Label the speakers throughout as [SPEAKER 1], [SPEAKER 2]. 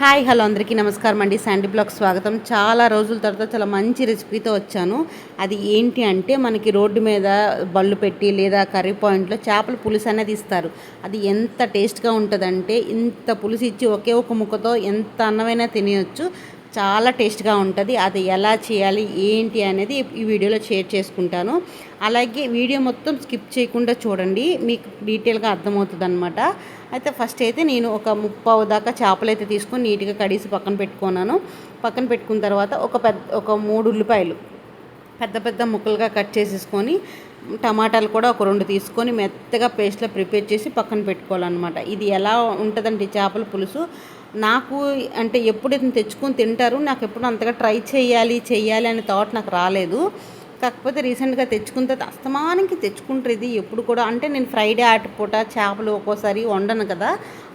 [SPEAKER 1] Hi hello అందరికీ నమస్కారం అండి. శాండీ బ్లాగ్ స్వాగతం. చాలా రోజుల తర్వాత చాలా మంచి రెసిపీతో వచ్చాను. అది ఏంటి అంటే మనకి రోడ్డు మీద బళ్ళు పెట్టి లేదా కర్రీ పాయింట్లో చేపల పులుసు అనేది ఇస్తారు. అది ఎంత టేస్ట్గా ఉంటుందంటే ఇంత పులుసు ఇచ్చి ఒకే ఒక ముక్కతో ఎంత అన్నమైనా తినేయచ్చు. చాలా టేస్ట్గా ఉంటుంది. అది ఎలా చేయాలి ఏంటి అనేది ఈ వీడియోలో షేర్ చేసుకుంటాను. అలాగే వీడియో మొత్తం స్కిప్ చేయకుండా చూడండి. మీకు డీటెయిల్గా అర్థమవుతుంది అనమాట అయితే ఫస్ట్ అయితే నేను ఒక ముప్పావు దాకా చేపలు అయితే తీసుకొని నీట్గా కడిసి పక్కన పెట్టుకున్నాను. పక్కన పెట్టుకున్న తర్వాత ఒక పెద్ద ఒక మూడు ఉల్లిపాయలు పెద్ద పెద్ద ముక్కలుగా కట్ చేసేసుకొని టమాటాలు కూడా ఒక రెండు తీసుకొని మెత్తగా పేస్ట్లో ప్రిపేర్ చేసి పక్కన పెట్టుకోవాలన్నమాట. ఇది ఎలా ఉంటుందండి చేపల పులుసు నాకు అంటే ఎప్పుడు తెచ్చుకొని తింటారు నాకు ఎప్పుడు అంతగా ట్రై చేయాలి చేయాలి అనే థాట్ నాకు రాలేదు. కాకపోతే రీసెంట్గా తెచ్చుకున్న తర్వాత అస్తమానికి తెచ్చుకుంటారు ఇది ఎప్పుడు కూడా. అంటే నేను ఫ్రైడే ఆటపూట చేపలు ఒక్కోసారి వండను కదా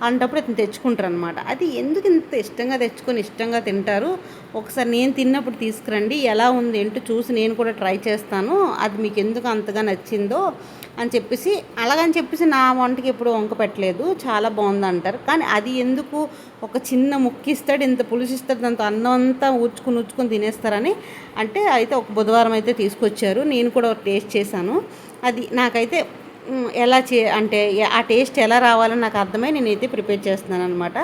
[SPEAKER 1] అంటప్పుడు ఇతను తెచ్చుకుంటారు అనమాట అది ఎందుకు ఇంత ఇష్టంగా తెచ్చుకొని ఇష్టంగా తింటారు? ఒకసారి నేను తిన్నప్పుడు తీసుకురండి ఎలా ఉంది ఏంటో చూసి నేను కూడా ట్రై చేస్తాను అది మీకు ఎందుకు అంతగా నచ్చిందో అని చెప్పేసి అలాగని చెప్పేసి నా వంటకి ఎప్పుడు వంక పెట్టలేదు. చాలా బాగుంది అంటారు. కానీ అది ఎందుకు ఒక చిన్న ముక్కిస్తాడు ఇంత పులుసు ఇస్తాడు దాంతో అన్నం అంతా ఊచుకుని ఊడ్చుకుని తినేస్తారని అంటే అయితే ఒక బుధవారం అయితే తీసుకొచ్చారు. నేను కూడా టేస్ట్ చేశాను. అది నాకైతే ఎలా చే అంటే ఆ టేస్ట్ ఎలా రావాలో నాకు అర్థమై నేనైతే ప్రిపేర్ చేస్తున్నాను అనమాట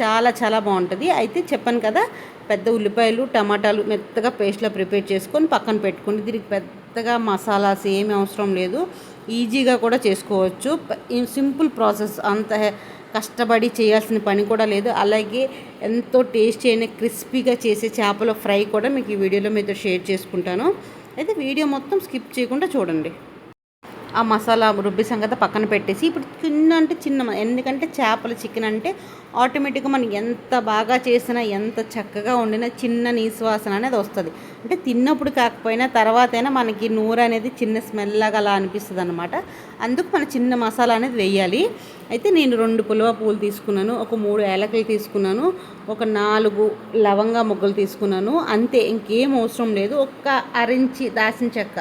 [SPEAKER 1] చాలా చాలా బాగుంటుంది. అయితే చెప్పాను కదా పెద్ద ఉల్లిపాయలు టమాటాలు మెత్తగా పేస్ట్లో ప్రిపేర్ చేసుకొని పక్కన పెట్టుకుని దీనికి పెద్దగా మసాలాస్ ఏమి అవసరం లేదు. ఈజీగా కూడా చేసుకోవచ్చు. సింపుల్ ప్రాసెస్ అంత కష్టపడి చేయాల్సిన పని కూడా లేదు. అలాగే ఎంతో టేస్టీ అయిన క్రిస్పీగా చేసే చేపల ఫ్రై కూడా మీకు ఈ వీడియోలో మీతో షేర్ చేసుకుంటాను. అయితే వీడియో మొత్తం స్కిప్ చేయకుండా చూడండి. ఆ మసాలా రుబ్బి సంగత పక్కన పెట్టేసి ఇప్పుడు అంటే చిన్న ఎందుకంటే చేపల చికెన్ అంటే ఆటోమేటిక్గా మనం ఎంత బాగా చేసినా ఎంత చక్కగా వండినా చిన్న నీశ్వాసన అనేది వస్తుంది. అంటే తిన్నప్పుడు కాకపోయినా తర్వాతైనా మనకి నూరు అనేది చిన్న స్మెల్ లాగా అలా అనిపిస్తుంది అనమాట అందుకు మన చిన్న మసాలా అనేది వేయాలి. అయితే నేను రెండు పులవ పూలు తీసుకున్నాను ఒక మూడు ఏలకలు తీసుకున్నాను ఒక నాలుగు లవంగా మొగ్గలు తీసుకున్నాను. అంతే ఇంకేం అవసరం లేదు. ఒక్క అరించి దాసిన చెక్క.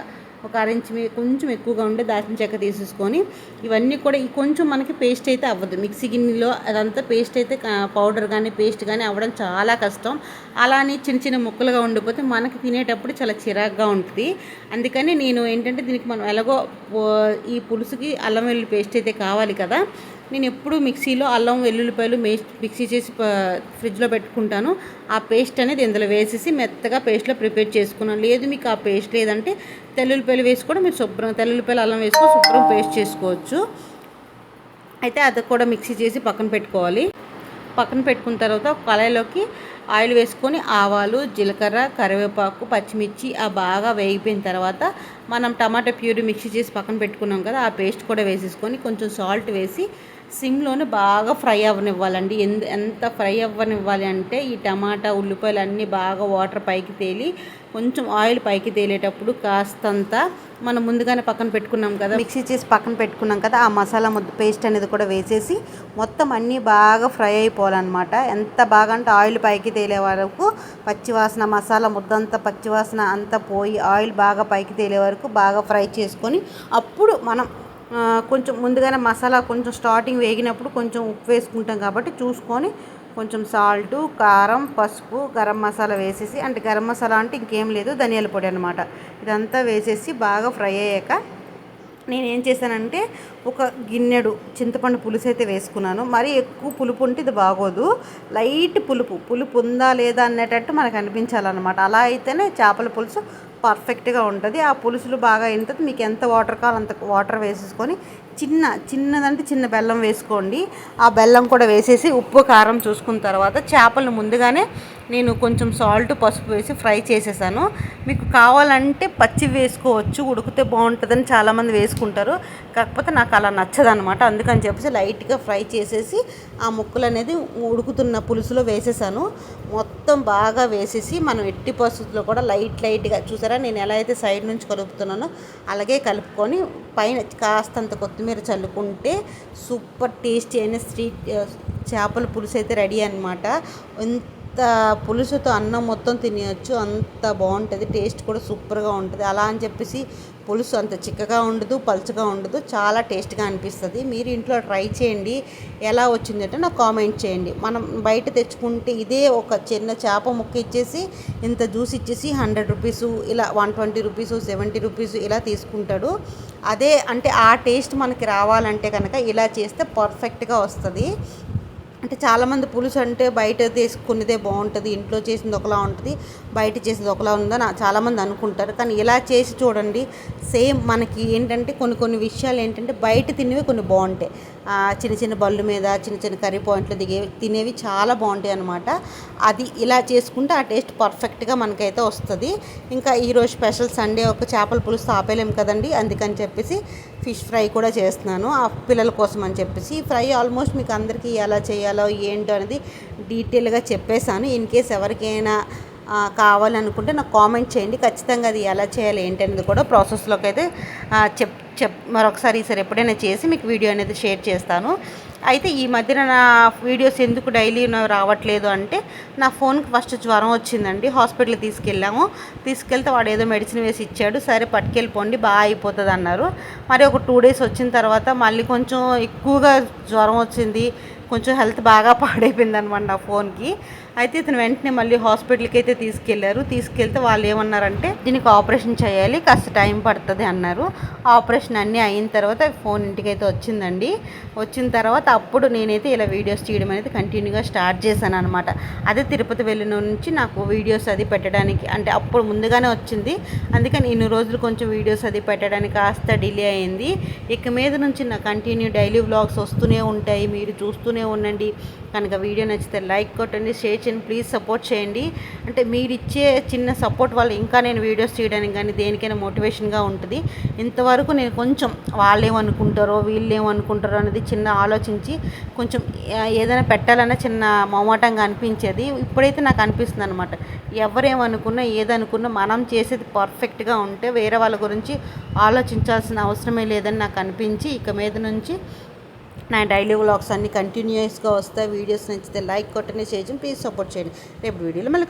[SPEAKER 1] ఒక అరెంజ్ కొంచెం ఎక్కువగా ఉండే దాల్చిన చెక్క తీసేసుకొని ఇవన్నీ కూడా కొంచెం మనకి పేస్ట్ అయితే అవ్వదు. మిక్సీ గిన్నెలో అదంతా పేస్ట్ అయితే పౌడర్ కానీ పేస్ట్ కానీ అవ్వడం చాలా కష్టం. అలానే చిన్న చిన్న ముక్కలుగా ఉండిపోతే మనకి తినేటప్పుడు చాలా చిరాగ్గా ఉంటుంది. అందుకని నేను ఏంటంటే దీనికి మనం ఎలాగో ఈ పులుసుకి అల్లం వెల్లుల్లి పేస్ట్ అయితే కావాలి కదా. నేను ఎప్పుడు మిక్సీలో అల్లం వెల్లుల్లిపాయలు మిక్సీ చేసి ఫ్రిడ్జ్లో పెట్టుకుంటాను. ఆ పేస్ట్ అనేది ఇందులో వేసేసి మెత్తగా పేస్ట్లో ప్రిపేర్ చేసుకున్నాను. లేదు మీకు ఆ పేస్ట్ లేదంటే తెల్లుల్లిపాయలు వేసి కూడా మీరు శుభ్రం తెల్లుల్లిపాయలు అల్లం వేసుకొని శుభ్రం పేస్ట్ చేసుకోవచ్చు. అయితే అది కూడా మిక్సీ చేసి పక్కన పెట్టుకోవాలి. పక్కన పెట్టుకున్న తర్వాత కళాయిలోకి ఆయిల్ వేసుకొని ఆవాలు జీలకర్ర కరివేపాకు పచ్చిమిర్చి ఆ బాగా వేగిపోయిన తర్వాత మనం టమాటా ప్యూరీ మిక్సీ చేసి పక్కన పెట్టుకున్నాం కదా ఆ పేస్ట్ కూడా వేసేసుకొని కొంచెం సాల్ట్ వేసి సిమ్లోనే బాగా ఫ్రై అవ్వనివ్వాలండి. ఎందు ఎంత ఫ్రై అవ్వనివ్వాలి అంటే ఈ టమాటా ఉల్లిపాయలు అన్నీ బాగా వాటర్ పైకి తేలి కొంచెం ఆయిల్ పైకి తేలేటప్పుడు కాస్తంత మనం ముందుగానే పక్కన పెట్టుకున్నాం కదా మిక్సీ చేసి పక్కన పెట్టుకున్నాం కదా ఆ మసాలా ముద్ద పేస్ట్ అనేది కూడా వేసేసి మొత్తం అన్నీ బాగా ఫ్రై అయిపోవాలన్నమాట. ఎంత బాగా అంటే ఆయిల్ పైకి తేలే వరకు పచ్చివాసన మసాలా ముద్దంతా పచ్చివాసన అంతా పోయి ఆయిల్ బాగా పైకి తేలే వరకు బాగా ఫ్రై చేసుకొని అప్పుడు మనం కొంచెం ముందుగానే మసాలా కొంచెం స్టార్టింగ్ వేగినప్పుడు కొంచెం ఉప్పు వేసుకుంటాం కాబట్టి చూసుకొని కొంచెం సాల్టు కారం పసుపు గరం మసాలా వేసేసి అంటే గరం మసాలా అంటే ఇంకేం లేదు ధనియాల పొడి అనమాట ఇదంతా వేసేసి బాగా ఫ్రై అయ్యాక నేను ఏం చేశానంటే ఒక గిన్నెడు చింతపండు పులుసు అయితే వేసుకున్నాను. మరీ ఎక్కువ పులుపు ఉంటే ఇది బాగోదు. లైట్ పులుపు పులుపు ఉందా లేదా అనేటట్టు మనకు అనిపించాలన్నమాట. అలా అయితేనే చేపల పులుసు పర్ఫెక్ట్గా ఉంటుంది. ఆ పులుసులు బాగా అయిన మీకు ఎంత వాటర్ కావాలో అంత వాటర్ వేసేసుకొని చిన్న చిన్నదంటే చిన్న బెల్లం వేసుకోండి. ఆ బెల్లం కూడా వేసేసి ఉప్పు కారం చూసుకున్న తర్వాత చేపలను ముందుగానే నేను కొంచెం సాల్ట్ పసుపు వేసి ఫ్రై చేసేసాను. మీకు కావాలంటే పచ్చి వేసుకోవచ్చు ఉడికితే బాగుంటుందని చాలామంది వేసుకుంటారు. కాకపోతే నాకు అలా నచ్చదనమాట అందుకని చెప్పేసి లైట్గా ఫ్రై చేసేసి ఆ ముక్కలు అనేది ఉడుకుతున్న పులుసులో వేసేసాను. మొత్తం బాగా వేసేసి మనం ఎట్టి పరిస్థితుల్లో కూడా లైట్ లైట్గా చూసారా? నేను ఎలా అయితే సైడ్ నుంచి కలుపుతున్నానో అలాగే కలుపుకొని పైన కాస్తంత కొత్తిమీర చల్లుకుంటే సూపర్ టేస్టీ అయిన స్ట్రీట్ చేపల పులుసు అయితే రెడీ అనమాట ఎంత పులుసుతో అన్నం మొత్తం తినేయచ్చు. అంత బాగుంటుంది. టేస్ట్ కూడా సూపర్గా ఉంటుంది. అలా అని చెప్పేసి పులుసు అంత చిక్కగా ఉండదు పలుచగా ఉండదు. చాలా టేస్ట్గా అనిపిస్తుంది. మీరు ఇంట్లో ట్రై చేయండి. ఎలా వచ్చిందంటే నాకు కామెంట్ చేయండి. మనం బయట తెచ్చుకుంటే ఇదే ఒక చిన్న చేప ముక్క ఇచ్చేసి ఇంత జ్యూస్ ఇచ్చేసి హండ్రెడ్ రూపీస్ ఇలా one twenty rupees seventy rupees ఇలా తీసుకుంటాడు. అదే అంటే ఆ టేస్ట్ మనకి రావాలంటే కనుక ఇలా చేస్తే పర్ఫెక్ట్గా వస్తుంది. అంటే చాలామంది పులుసు అంటే బయట తీసుకునేదే బాగుంటుంది ఇంట్లో చేసింది ఒకలా ఉంటుంది బయట చేసింది ఒకలా ఉందని చాలామంది అనుకుంటారు. కానీ ఇలా చేసి చూడండి సేమ్ మనకి ఏంటంటే కొన్ని కొన్ని విషయాలు ఏంటంటే బయట తినేవి కొన్ని బాగుంటాయి. చిన్న చిన్న బళ్ళు మీద చిన్న చిన్న కర్రీ పాయింట్లు దిగే తినేవి చాలా బాగుంటాయి అనమాట అది ఇలా చేసుకుంటే ఆ టేస్ట్ పర్ఫెక్ట్గా మనకైతే వస్తుంది. ఇంకా ఈరోజు స్పెషల్ సండే ఒక చేపల పులుసు ఆపేలేం కదండి అందుకని చెప్పేసి ఫిష్ ఫ్రై కూడా చేస్తున్నాను. ఆ పిల్లల కోసం అని చెప్పేసి ఫ్రై ఆల్మోస్ట్ మీకు అందరికీ ఎలా చేయాలో ఏంటో అనేది డీటెయిల్గా చెప్పేశాను. ఇన్ కేస్ ఎవరికైనా కావాలనుకుంటే నాకు కామెంట్ చేయండి. ఖచ్చితంగా అది ఎలా చేయాలి ఏంటనేది కూడా ప్రాసెస్లోకి అయితే చెప్ చెప్ మరొకసారి ఈసారి ఎప్పుడైనా చేసి మీకు వీడియో అనేది షేర్ చేస్తాను. అయితే ఈ మధ్యన నా వీడియోస్ ఎందుకు డైలీ రావట్లేదు అంటే నా ఫోన్కి ఫస్ట్ జ్వరం వచ్చిందండి. హాస్పిటల్కి తీసుకెళ్ళాము. తీసుకెళ్తే వాడు ఏదో మెడిసిన్ వేసి ఇచ్చాడు. సరే పట్టుకెళ్ళిపోండి బాగా అయిపోతుంది అన్నారు మరి ఒక టూ డేస్ వచ్చిన తర్వాత మళ్ళీ కొంచెం ఎక్కువగా జ్వరం వచ్చింది. కొంచెం హెల్త్ బాగా పాడైపోయింది అనమాట నా ఫోన్కి. అయితే ఇతను వెంటనే మళ్ళీ హాస్పిటల్కి అయితే తీసుకెళ్ళారు. తీసుకెళ్తే వాళ్ళు ఏమన్నారంటే దీనికి ఆపరేషన్ చేయాలి కాస్త టైం పడుతుంది అన్నారు. ఆపరేషన్ అన్నీ అయిన తర్వాత ఫోన్ ఇంటికి అయితే వచ్చిందండి. వచ్చిన తర్వాత అప్పుడు నేనైతే ఇలా వీడియోస్ తీయడం అనేది కంటిన్యూగా స్టార్ట్ చేశాను అనమాట అదే తిరుపతి వెళ్ళిన నుంచి నాకు వీడియోస్ అది పెట్టడానికి అంటే అప్పుడు ముందుగానే వచ్చింది. అందుకని ఇన్ని రోజులు కొంచెం వీడియోస్ అది పెట్టడానికి కాస్త డిలే అయింది. ఇక మీద నుంచి నా కంటిన్యూ డైలీ వ్లాగ్స్ వస్తూనే ఉంటాయి. మీరు చూస్తూనే ఉండండి. కనుక వీడియో నచ్చితే లైక్ కొట్టండి షేర్ చేయండి ప్లీజ్ సపోర్ట్ చేయండి. అంటే మీరు ఇచ్చే చిన్న సపోర్ట్ వల్ల ఇంకా నేను వీడియోస్ చేయడానికి కానీ దేనికైనా మోటివేషన్గా ఉంటుంది. ఇంతవరకు నేను కొంచెం వాళ్ళు ఏమనుకుంటారో వీళ్ళు ఏమనుకుంటారో అనేది చిన్న ఆలోచించి కొంచెం ఏదైనా పెట్టాలన్నా చిన్న మొమాటంగా అనిపించేది. ఇప్పుడైతే నాకు అనిపిస్తుంది అనమాట ఎవరేమనుకున్నా ఏదనుకున్నా మనం చేసేది పర్ఫెక్ట్గా ఉంటే వేరే వాళ్ళ గురించి ఆలోచించాల్సిన అవసరమే లేదని నాకు అనిపించి ఇక మీద నుంచి నా డైలీ వ్లాగ్స్ అన్ని కంటిన్యూస్గా వస్తాయి. వీడియోస్ నచ్చితే లైక్ కొట్టని చేయండి ప్లీజ్ సపోర్ట్ చేయండి. రేపు వీడియోలో మళ్ళీ